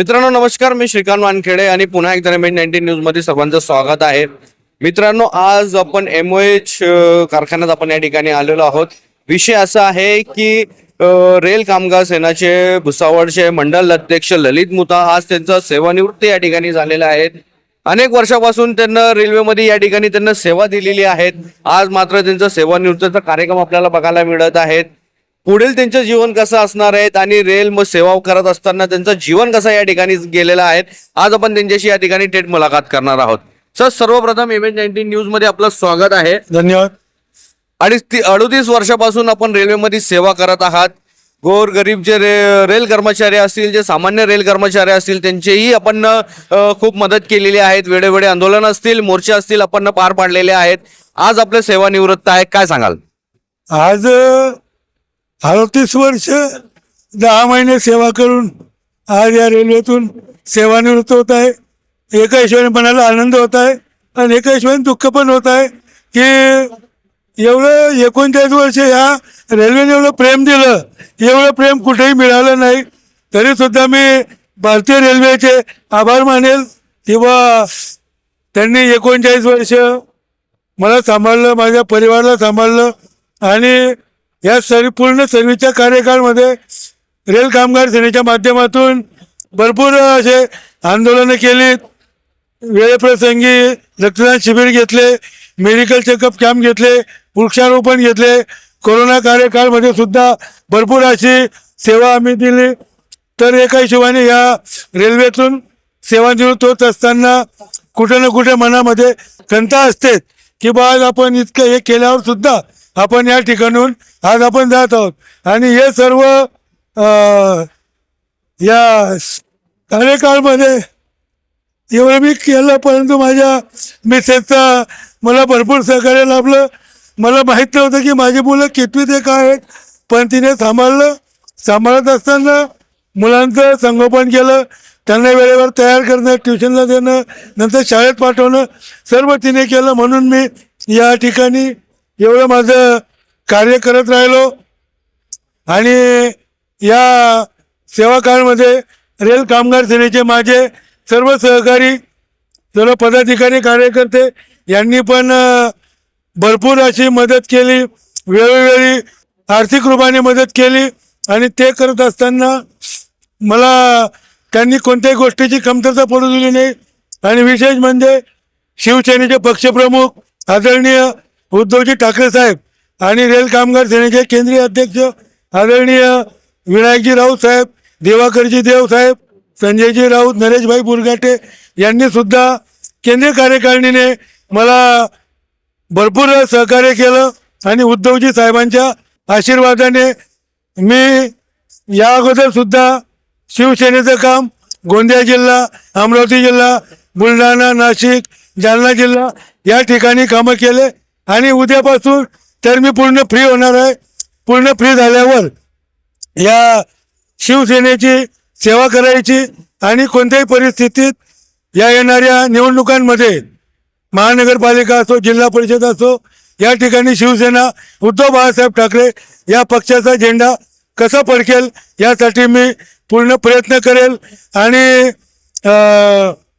मित्रांनो नमस्कार. मी श्रीकांत वानखेडे आणि पुन्हा एकदा एम एच नाईन्टीन न्यूजमध्ये सर्वांचं स्वागत आहे. मित्रांनो आज आपण एम एच कारखान्यात आपण या ठिकाणी आलेलो आहोत. विषय असा आहे की रेल कामगार सेनाचे भुसावळचे मंडल अध्यक्ष ललित मुता आज त्यांचा सेवानिवृत्ती या ठिकाणी झालेला आहे. अनेक वर्षापासून त्यांना रेल्वेमध्ये या ठिकाणी त्यांना सेवा दिलेली आहेत. आज मात्र त्यांचा सेवानिवृत्तीचा कार्यक्रम आपल्याला बघायला मिळत आहेत. पुढील त्यांचं जीवन कसं असणार आहे आणि रेल मग सेवा करत असताना त्यांचं जीवन कसं या ठिकाणी गेलेलं आहे आज आपण त्यांच्याशी या ठिकाणी थेट मुलाखत करणार आहोत. सर सर्वप्रथम एम एच नाईन्टीन न्यूजमध्ये आपलं स्वागत आहे. धन्यवाद. ती अडोतीस वर्षापासून आपण रेल्वेमध्ये सेवा करत आहात. गोर गरीब जे रे, रेल कर्मचारी असतील जे सामान्य रेल कर्मचारी असतील त्यांचेही आपण खूप मदत केलेली आहेत. वेळोवेळी आंदोलन असतील मोर्चे असतील आपण पार पाडलेले आहेत. आज आपले सेवानिवृत्त आहे काय सांगाल? आज अडतीस वर्ष दहा महिने सेवा करून आज या रेल्वेतून सेवानिवृत्त होत आहे. एका हिशोबाने मनाला आनंद होत आहे आणि एका हिशोबाने दुःख पण होत आहे की एवढं एकोणचाळीस वर्ष या रेल्वेने एवढं प्रेम दिलं एवढं प्रेम कुठेही मिळालं नाही. तरी सुद्धा मी भारतीय रेल्वेचे आभार मानेल किंवा त्यांनी एकोणचाळीस वर्ष मला सांभाळलं माझ्या परिवाराला सांभाळलं आणि या सर्व पूर्ण सर्व्हिसच्या कार्यकाळमध्ये रेल कामगार सेनेच्या माध्यमातून भरपूर असे आंदोलनं केलीत वेळेप्रसंगी रक्तदान शिबिर घेतले मेडिकल चेकअप कॅम्प घेतले वृक्षारोपण घेतले. कोरोना कार्यकाळमध्ये सुद्धा भरपूर अशी सेवा आम्ही दिली. तर एका हिशोबाने या रेल्वेतून सेवानिवृत्त होत असताना कुठे ना कुठे मनामध्ये कंता असते की बा आज आपण इतकं हे केल्यावर सुद्धा आपण या ठिकाणून आज आपण जात आहोत. आणि हे सर्व या कार्यकाळमध्ये एवढं मी केलं परंतु माझ्या मिसेसचा मला भरपूर सहकार्य लाभलं. मला माहीत नव्हतं की माझी मुलं कितवी ते काय आहेत पण तिने सांभाळलं. सांभाळत असताना मुलांचं संगोपन केलं. त्यांना वेळेवर तयार करणं ट्युशनला देणं नंतर शाळेत पाठवणं सर्व तिने केलं म्हणून मी या ठिकाणी एवढं माझं कार्य करत राहिलो. आणि या सेवाकाळमध्ये रेल कामगार सेनेचे माझे सर्व सहकारी सर्व पदाधिकारी कार्यकर्ते यांनी पण भरपूर अशी मदत केली. वेळोवेळी आर्थिक रूपाने मदत केली. आणि ते करत असताना मला त्यांनी कोणत्याही गोष्टीची कमतरता पडू दिली नाही. आणि विशेष म्हणजे शिवसेनेचे पक्षप्रमुख आदरणीय उद्धवजी ठाकरे साहेब आणि रेल कामगार सेनेचे केंद्रीय अध्यक्ष आदरणीय विनायकजी राऊत साहेब देवाकरजी देव साहेब संजयजी राऊत नरेशभाई बुरगाटे यांनी सुद्धा केंद्रीय कार्यकारिणीने मला भरपूर सहकार्य केलं आणि उद्धवजी साहेबांच्या आशीर्वादाने मी या अगोदर सुद्धा शिवसेनेचं काम गोंदिया जिल्हा अमरावती जिल्हा बुलढाणा नाशिक जालना जिल्हा या ठिकाणी कामं केले. आणि उद्यापासून तर मी पूर्ण फ्री होणार आहे. पूर्ण फ्री झाल्यावर या शिवसेनेची सेवा करायची आणि कोणत्याही परिस्थितीत या येणाऱ्या निवडणुकांमध्ये महानगरपालिका असो जिल्हा परिषद असो या ठिकाणी शिवसेना उद्धव बाळासाहेब ठाकरे या पक्षाचा झेंडा कसा फडकेल यासाठी मी पूर्ण प्रयत्न करेल. आणि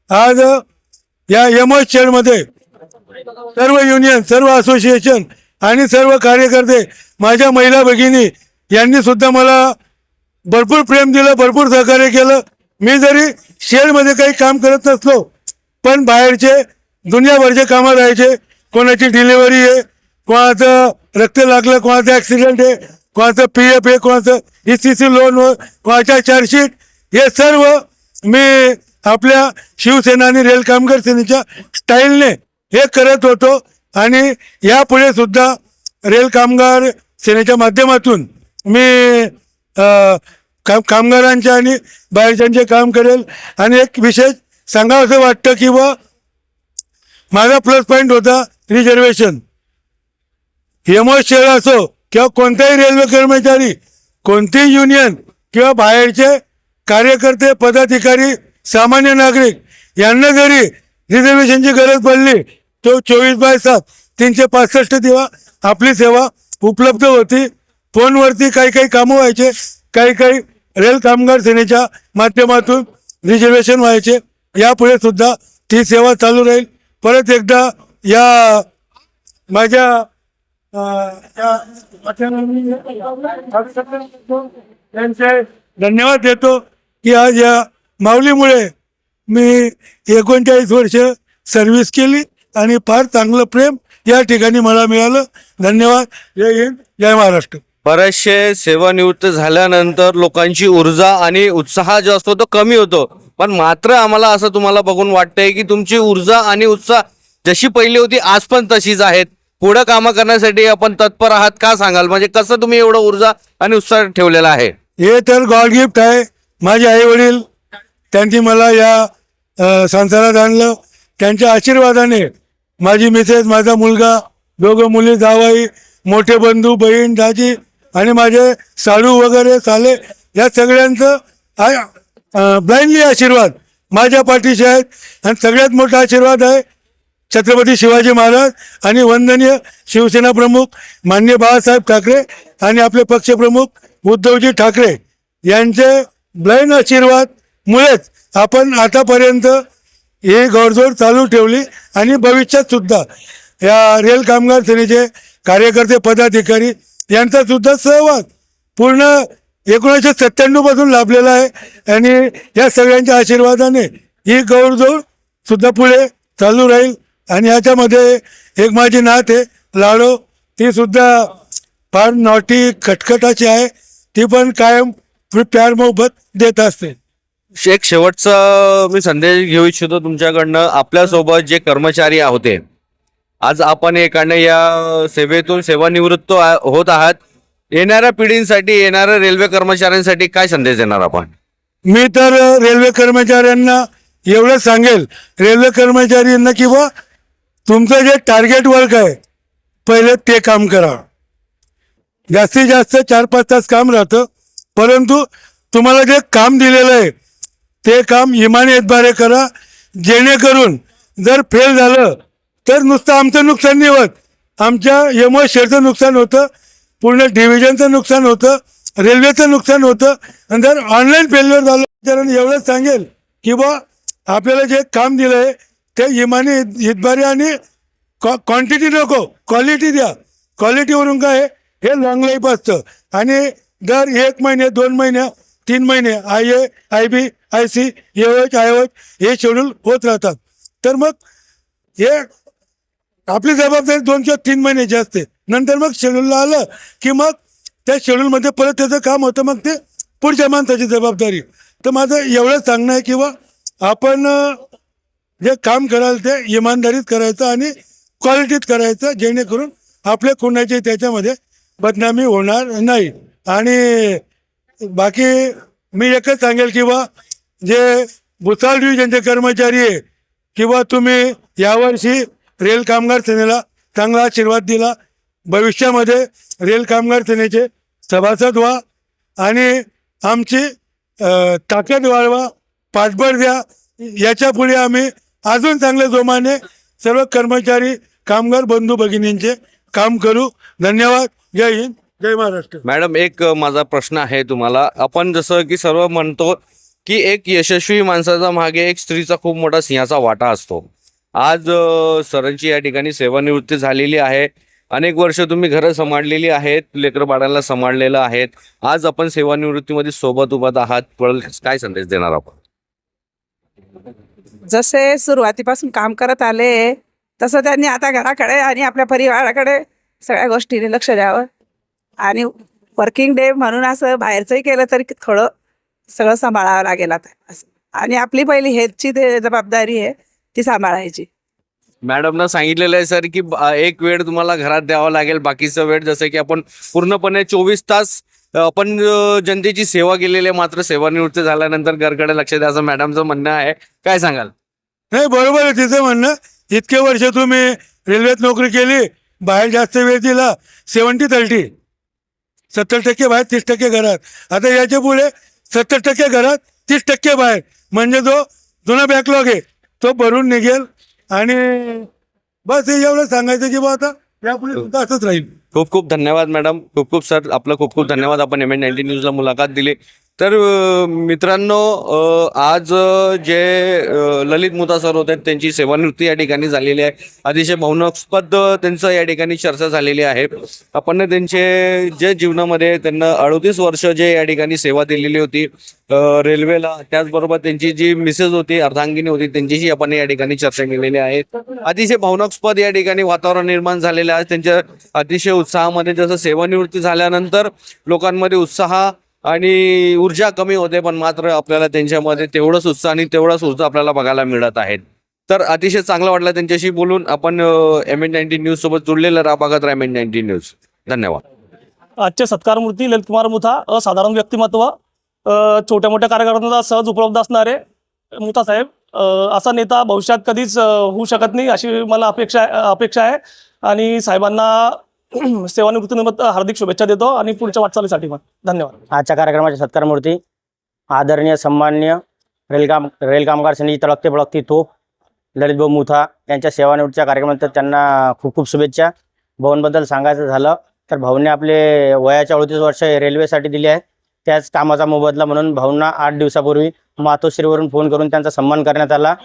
आज या यमोस शेडमध्ये सर्व युनियन सर्व असोसिएशन आणि सर्व कार्यकर्ते माझ्या महिला भगिनी यांनी सुद्धा मला भरपूर प्रेम दिलं भरपूर सहकार्य केलं. मी जरी शेडमध्ये काही काम करत नसलो पण बाहेरचे दुनियाभरचे कामं राहायचे. कोणाची डिलिव्हरी आहे कोणाचं रक्त लागलं कोणाचं ॲक्सिडेंट आहे कोणाचं पी एफ आहे कोणाचं ई सी सी लोन कोणाच्या चार्जशीट हे सर्व मी आपल्या शिवसेना आणि रेल कामगार सेनेच्या स्टाईलने हे करत होतो आणि यापुढे सुद्धा रेल कामगार सेनेच्या माध्यमातून मी काम कामगारांच्या आणि बाहेरच्यांचे काम करेल. आणि एक विशेष सांगावं असं वाटतं की व माझा प्लस पॉईंट होता रिझर्वेशन हेमो शेअर असो किंवा कोणताही रेल्वे कर्मचारी कोणतेही युनियन किंवा बाहेरचे कार्यकर्ते पदाधिकारी सामान्य नागरिक यांना जरी रिझर्वेशनची गरज पडली तो चोवीस बाय सात तीनशे पासष्ट दिवा आपली सेवा उपलब्ध होती. फोनवरती काही काही कामं व्हायचे काही काही रेल कामगार सेनेच्या माध्यमातून रिझर्वेशन व्हायचे. यापुढे सुद्धा ती सेवा चालू राहील. परत एकदा या माझ्या त्यांचे धन्यवाद देतो की आज या माऊलीमुळे मी एकोणचाळीस वर्ष सर्व्हिस केली. आणि फार चांगलं प्रेम या ठिकाणी मला मिळालं. धन्यवाद. जय हिंद जय महाराष्ट्र. बरेचसे सेवानिवृत्त झाल्यानंतर लोकांची ऊर्जा आणि उत्साह जो असतो तो कमी होतो. पण मात्र आम्हाला असं तुम्हाला बघून वाटतंय की तुमची ऊर्जा आणि उत्साह जशी पहिली होती आज पण तशीच आहेत. पुढं कामं करण्यासाठी आपण तत्पर आहात का सांगाल? म्हणजे कसं तुम्ही एवढं ऊर्जा आणि उत्साह ठेवलेला आहे? हे तर गॉड गिफ्ट आहे. माझे आई वडील त्यांनी मला या संसारात आणलं. त्यांच्या आशीर्वादाने माझी मिसेस माझा मुलगा दोघं मुली जावाई मोठे बंधू बहीण दाजी आणि माझे साडू वगैरे साले या सगळ्यांचं ब्लाइंडली आशीर्वाद माझ्या पाठीशी आहेत. आणि सगळ्यात मोठा आशीर्वाद आहे छत्रपती शिवाजी महाराज आणि वंदनीय शिवसेना प्रमुख मान्य बाळासाहेब ठाकरे आणि आपले पक्षप्रमुख उद्धवजी ठाकरे यांचे ब्लाइंड आशीर्वाद मुळेच आपण आतापर्यंत ही गौरजोड चालू ठेवली आणि भविष्यात सुद्धा या रेल कामगार सेनेचे कार्यकर्ते पदाधिकारी यांचा सुद्धा सहभाग पूर्ण एकोणीसशे सत्त्याण्णवपासून लाभलेला आहे. आणि या सगळ्यांच्या आशीर्वादाने ही गौरजोड सुद्धा पुढे चालू राहील. आणि याच्यामध्ये एक माझी नात आहे लाडो. ती सुद्धा फार नॉटी खटखटाची आहे. ती पण कायम प्यार मोहबत देत असते. एक शेवटचा मी संदेश घेऊ इच्छितो तुमच्याकडनं. आपल्यासोबत जे कर्मचारी होते आज आपण एकाने या सेवेतून सेवानिवृत्त आ- होत आहात. येणाऱ्या पिढींसाठी येणाऱ्या रेल्वे कर्मचाऱ्यांसाठी काय संदेश देणार आपण? मी तर रेल्वे कर्मचाऱ्यांना एवढं सांगेल. रेल्वे कर्मचाऱ्यांना किंवा तुमचं जे टार्गेट वर्क आहे पहिले ते काम करा. जास्तीत जास्त चार पाच तास काम राहतं. परंतु तुम्हाला जे काम दिलेलं आहे ते काम इमानियतद्वारे करा. जेणेकरून जर फेल झालं तर नुसतं आमचं नुकसान नाही होत. आमच्या यमो शेअरचं नुकसान होतं पूर्ण डिव्हिजनचं नुकसान होतं रेल्वेचं नुकसान होतं. आणि जर ऑनलाईन फेल्युअर झालं तर एवढंच सांगेल की बा आपल्याला जे काम दिलं आहे ते इमानी हितभारी आणि कॉ क्वांटिटी नको क्वालिटी द्या. क्वालिटीवरून काय हे लॉंग लाईफ असतं. आणि दर एक महिने दोन महिने तीन महिने I A I B I C H I H हे शेड्यूल होत राहतात. तर मग हे आपली जबाबदारी दोन किंवा तीन महिन्याची असते. नंतर मग शेड्यूलला आलं की मग त्या शेड्यूलमध्ये परत त्याचं काम होतं मग ते पुढच्या माणसाची जबाबदारी. तर माझं एवढंच सांगणं आहे किंवा आपण जे काम कराल ते इमानदारीत करायचं आणि क्वालिटीत करायचं जेणेकरून आपल्या कोणाची त्याच्यामध्ये बदनामी होणार नाही. आणि बाकी मी एकच सांगेल की जे भुसाळ डिव्हिजनचे कर्मचारी आहे किंवा तुम्ही यावर्षी रेल कामगार सेनेला चांगला आशीर्वाद दिला. भविष्यामध्ये रेल कामगार सेनेचे सभासद व्हा आणि आमची ताकद वाढवा पाठबळ द्या. याच्यापुढे आम्ही अजून चांगले जोमाने सर्व कर्मचारी कामगार बंधू भगिनींचे काम करू. धन्यवाद. जय हिंद. जय महाराष्ट्र. मॅडम एक माझा प्रश्न आहे तुम्हाला. आपण जसं की सर्व म्हणतो की एक यशस्वी माणसाचा मागे एक स्त्रीचा खूप मोठा सिंहाचा वाटा असतो. आज सरांची या ठिकाणी सेवानिवृत्ती झालेली आहे. अनेक वर्ष तुम्ही घरं सांभाळलेली आहेत लेकर बाळाला सांभाळलेलं आहेत. आज आपण सेवानिवृत्तीमध्ये सोबत उभत आहात. काय संदेश देणार आपण? जसे सुरुवातीपासून काम करत आले तसं त्यांनी आता घराकडे आणि आपल्या परिवाराकडे सगळ्या गोष्टीने लक्ष द्यावं. आणि वर्किंग डे म्हणून असं बाहेरचंही केलं तरी थोडं सगळं सांभाळावं लागेल आता. असं. आणि आपली पहिली हेल्थची ते जबाबदारी आहे ती सांभाळायची. मॅडमनं सांगितलेलं आहे सर की एक वेळ तुम्हाला घरात द्यावा लागेल बाकीचा वेळ जसं की आपण पूर्णपणे चोवीस तास आपण जनतेची सेवा केलेली आहे मात्र सेवानिवृत्त झाल्यानंतर घरकडे लक्ष द्यायचं मॅडमचं म्हणणं आहे. काय सांगाल? नाही बरोबर आहे तिचं म्हणणं. इतके वर्ष तुम्ही रेल्वेत नोकरी केली बाहेर जास्त वेळ दिला सेवन्टी थर्टी सत्तर टक्के बाहेर तीस टक्के घरात. आता याच्यापुढे सत्तर टक्के घरात तीस टक्के बाहेर. म्हणजे जो जुना बॅकलॉग आहे तो भरून निघेल आणि बस हे एवढं सांगायचं की बा आता यापुढे सुद्धा असंच राहील. खूप खूप धन्यवाद मॅडम खूप खूप सर आपलं खूप खूप धन्यवाद. आपण एम एन नाईन्टी न्यूजला मुलाखत दिली. तर मित्रांनो आज जे ललित मुता सर होते त्यांची सेवानिवृत्ती या ठिकाणी झालेली आहे. अतिशय भावनास्पद त्यांचं या ठिकाणी चर्चा झालेली आहे. आपण त्यांचे जे जीवनामध्ये त्यांना अडतीस वर्ष जे या ठिकाणी सेवा दिलेली होती रेल्वेला त्याचबरोबर त्यांची जी मिसेस होती अर्धांगिनी होती त्यांच्याशी आपण या ठिकाणी चर्चा केलेली आहे. अतिशय भावनास्पद या ठिकाणी वातावरण निर्माण झालेलं आहे. त्यांच्या अतिशय उत्साहामध्ये जसं सेवानिवृत्ती झाल्यानंतर लोकांमध्ये उत्साह आणि ऊर्जा कमी होते पण मात्र आपल्याला त्यांच्यामध्ये तेवढंच उत्साह आणि तेवढाच ऊर्जा आपल्याला बघायला मिळत आहेत तर अतिशय चांगलं वाटलं त्यांच्याशी बोलून. आपण एम एन नाईन्टीन न्यूज सोबत जुळलेलं राहा बघत राहा एम एन नाईन्टीन न्यूज धन्यवाद. आजचे सत्कारमूर्ती ललितकुमार मुथा असाधारण व्यक्तिमत्व छोट्या मोठ्या कार्यकर्त्यांना सहज उपलब्ध असणारे मुथा साहेब. असा नेता भविष्यात कधीच होऊ शकत नाही अशी मला अपेक्षा अपेक्षा आहे. आणि साहेबांना सेवानिवृत्तीनिमित्त हार्दिक शुभेच्छा देतो आणि पुढच्या वाटचालीसाठी पण. धन्यवाद. आजच्या कार्यक्रमाचे सत्कारमूर्ती आदरणीय सन्मान्य रेलकाम रेल कामगार सेनेची तळकते बळकती तोप ललितभाऊ मुथा यांच्या सेवानिवृत्तीच्या कार्यक्रमात त्यांना खूप खूप शुभेच्छा. भवनबद्दल सांगायचं झालं तर भाऊने आपले वयाच्या अडतीस वर्ष रेल्वेसाठी दिली आहे त्याच कामाचा मोबदला म्हणून भाऊंना आठ दिवसापूर्वी मातोश्रीवरून फोन करून त्यांचा सन्मान करण्यात आला.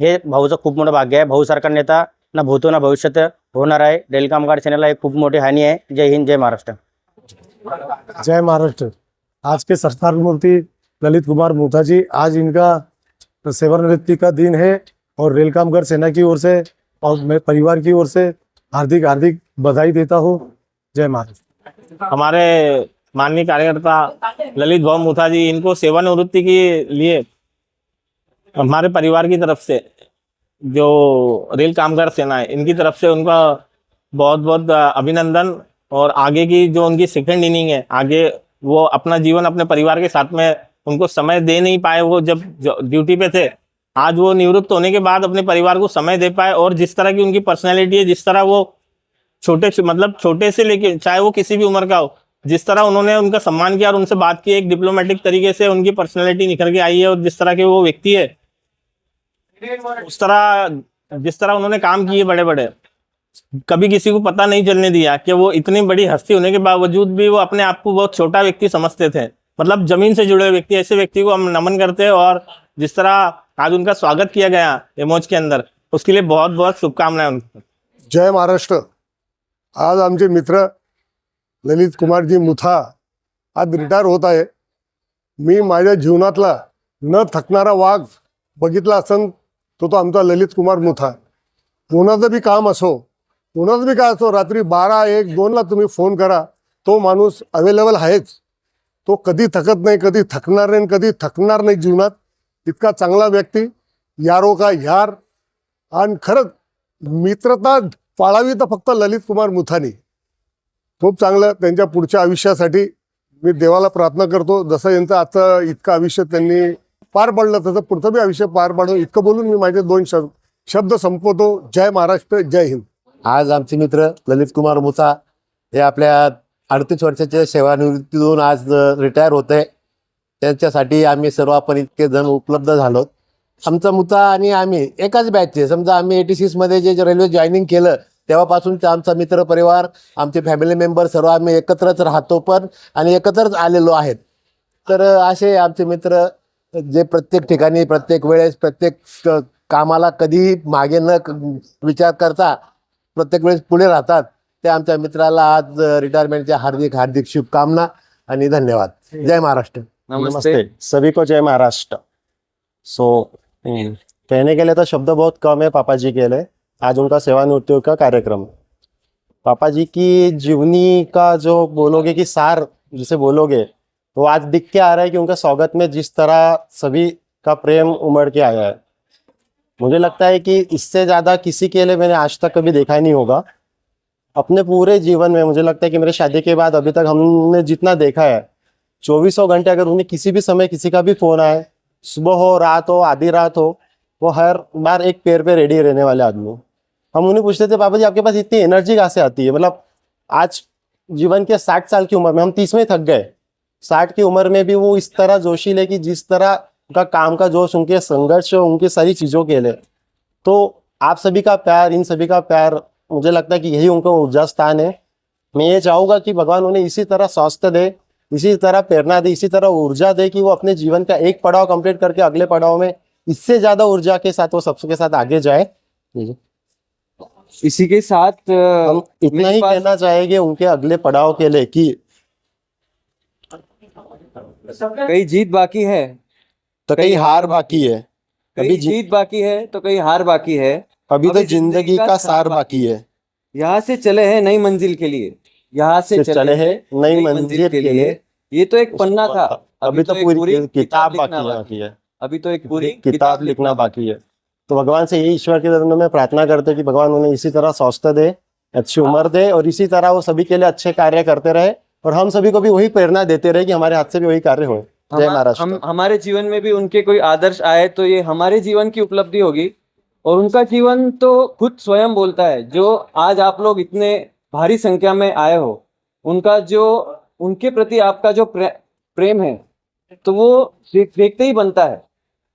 हे भाऊचं खूप मोठं भाग्य आहे. भाऊसारखा नेता ना भूतो ना भविष्यात. होणार आहे. रेल कामगार सेनेला एक खूप मोठी हानी आहे. जय हिंद जय महाराष्ट्र. जय महाराष्ट्र. आज के सरदार मूर्ति ललित कुमार मुथा जी आज इनका सेवानिवृत्ति का दिन है और रेल कामगार सेना की ओर से और मैं परिवार की ओर से हार्दिक हार्दिक बधाई देता हूँ। जय महाराष्ट्र। हमारे माननीय कार्यकर्ता ललित भाव मुथा जी इनको सेवानिवृत्ति के लिए हमारे परिवार की तरफ़ से जो रेल कामगार सेना है, इनकी तरफ़ से उनका बहुत बहुत अभिनंदन और आगे की जो उनकी सेकंड इनिंग है, आगे वो अपना जीवन अपने परिवार के साथ में उनको समय दे नहीं पाए, वो जब ड्यूटी पे थे, आज वो निवृत्त होने के बाद अपने परिवार को समय दे पाए और जिस तरह की उनकी पर्सनैलिटी है, जिस तरह वो छोटे मतलब छोटे से लेके, चाहे वो किसी भी उम्र का हो, जिस तरह उन्होंने उनका सम्मान किया और उनसे बात की, एक डिप्लोमेटिक तरीके से उनकी पर्सनैलिटी निखर के आई है और जिस तरह के वो व्यक्ति है उस तरह, जिस तरह उन्होंने काम किए बड़े बड़े कभी किसी को पता नहीं चलने दिया कि वो इतनी बड़ी हस्ती होने के बावजूद भी वो अपने आप को बहुत छोटा व्यक्ति समझते थे। मतलब ज़मीन से जुड़े व्यक्ति, ऐसे व्यक्ति को हम नमन करते हैं और जिस तरह आज उनका स्वागत किया गया एमोज के अंदर, उसके लिए बहुत बहुत शुभकामनाएँ उनको जय महाराष्ट्र। आज आमचे मित्र ललित कुमारजी मुथा आज रिटायर होत आहे. मी माझ्या जीवनातला न थकणारा वाघ असन तो तो आमचा ललित कुमार मुथा. कोणाचं बी काम असो कोणाचं बी काय असो रात्री बारा एक दोनला तुम्ही फोन करा. तो माणूस अवेलेबल आहेच. तो कधी थकत नाही कधी थकणार नाही आणि कधी थकणार नाही जीवनात. इतका चांगला व्यक्ती यारो का यार. आणि खरंच मित्रता पाळावी तर फक्त ललित कुमार मुथानी. खूप चांगलं त्यांच्या पुढच्या आयुष्यासाठी मी देवाला प्रार्थना करतो. जसं यांचं आजचं इतकं आयुष्य त्यांनी पार पाडलं तसं पुढचं बी आयुष्य पार पाडो इतकं बोलून मी माझे दोन शब्द शब्द संपवतो. जय महाराष्ट्र जय हिंद. आज आमचे मित्र ललित कुमार मुसा हे आपल्या अडतीस वर्षाच्या सेवानिवृत्तीतून आज रिटायर होत. आहे त्यांच्यासाठी आम्ही सर्व आपण इतके जण उपलब्ध झालो. आमचा मुता आणि आम्ही एकाच बॅचचे समजा आम्ही एटी सिक्समध्ये जे रेल्वे जॉईनिंग केलं तेव्हापासून आमचा मित्र परिवार आमचे फॅमिली मेंबर सर्व आम्ही एकत्रच राहतो पण आणि एकत्रच आलेलो आहेत. तर असे आमचे मित्र जे प्रत्येक ठिकाणी प्रत्येक वेळेस प्रत्येक कामाला कधीही मागे न क- विचार करता प्रत्येक वेळेस पुढे राहतात. ते आमच्या मित्राला आज रिटायरमेंटच्या हार्दिक हार्दिक शुभकामना आणि धन्यवाद. जय महाराष्ट्र. नमस्ते. सभी को जय महाराष्ट्र. सो कहने के लिए तो शब्द बहुत कम है पापा जी के लिए. आज उनका सेवानिवृत्ति का कार्यक्रम। पापा जी की जीवनी का जो बोलोगे कि सार जिसे बोलोगे तो आज दिख के आ रहा है कि उनका स्वागत में जिस तरह सभी का प्रेम उमड़ के आया है। मुझे लगता है कि इससे ज़्यादा किसी के लिए मैंने आज तक कभी देखा ही नहीं होगा। अपने पूरे जीवन में मुझे लगता है कि मेरे शादी के बाद अभी तक हमने जितना देखा है, चौबीसों घंटे अगर उन्हें किसी भी समय किसी का भी फ़ोन आए, सुबह हो, रात हो, आधी रात हो, वो हर बार एक पैर पे रेडी रहने वाले आदमी। हम उन्हें पूछते थे, पापा जी, आपके पास इतनी एनर्जी कहाँ से आती है? मतलब आज जीवन के साठ साल की उम्र में हम तीस में थक गए। साठ की उम्र में भी वो इस तरह जोशीले कि जिस तरह उनका काम का जोश उनके संघर्ष उनकी सारी चीज़ों के लिए। तो आप सभी का प्यार इन सभी का प्यार मुझे लगता है कि यही उनका ऊर्जा स्थान है। मैं ये चाहूँगा कि भगवान उन्हें इसी तरह स्वास्थ्य दे इसी तरह प्रेरणा दे इसी तरह ऊर्जा दे कि वो अपने जीवन का एक पड़ाव कंप्लीट करके अगले पड़ाव में इससे ज़्यादा ऊर्जा के साथ वो सबके साथ आगे जाए। इसी के साथ हम इतना ही कहना चाहेंगे उनके अगले पड़ाव के लिए कि कहीं जीत बाकी है तो कहीं हार बाकी है। कभी जीत बाकी है तो कहीं हार बाकी है। अभी तो ज़िंदगी का सार बाकी है। यहाँ से चले हैं नई मंजिल के लिए। यहाँ से चले हैं नई मंजिल के लिए। ये तो एक पन्ना था। अभी तो पूरी किताब बाकी है। है। अभी तो एक पूरी किताब लिखना बाकी है। तो भगवान से यही ईश्वर के चरणों में प्रार्थना करते हैं कि भगवान उन्हें इसी तरह स्वास्थ्य दे अच्छी उम्र दे और इसी तरह वो सभी के लिए अच्छे कार्य करते रहे। और हम सभी को भी वही प्रेरणा देते रहे कि हमारे हाथ से भी वही कार्य हो। जय महाराष्ट्र। हम हमारे जीवन में भी उनके कोई आदर्श आए तो ये हमारे जीवन की उपलब्धि होगी। और उनका जीवन तो खुद स्वयं बोलता है जो आज आप लोग इतने भारी संख्या में आए हो उनका जो उनके प्रति आपका जो प्रे, प्रेम है तो वो देख, देखते ही बनता है।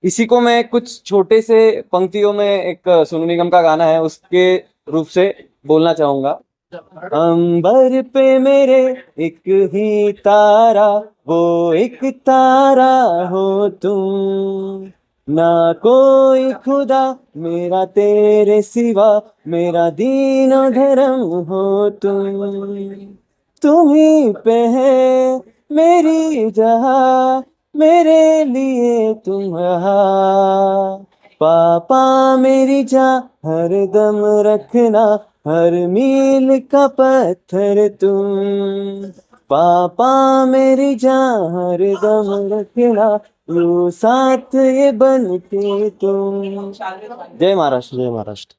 इसी को मैं कुछ छोटे से पंक्तियों में एक सोनू निगम का गाना है उसके रूप से बोलना चाहूँगा। अंबर पे मेरे एक ही तारा वो एक तारा हो तुम ना कोई खुदा मेरा तेरे सिवा मेरा दीन धर्म हो तुम तुम्ही पे है मेरी जहा मेरे लिए तुम पापा मेरी जा हर दम रखना हर मील का पत्थर तुम। पापा मेरी जा हर दम रखना यू साथ ये बन के तुम। जय महाराष्ट्र जय महाराष्ट्र।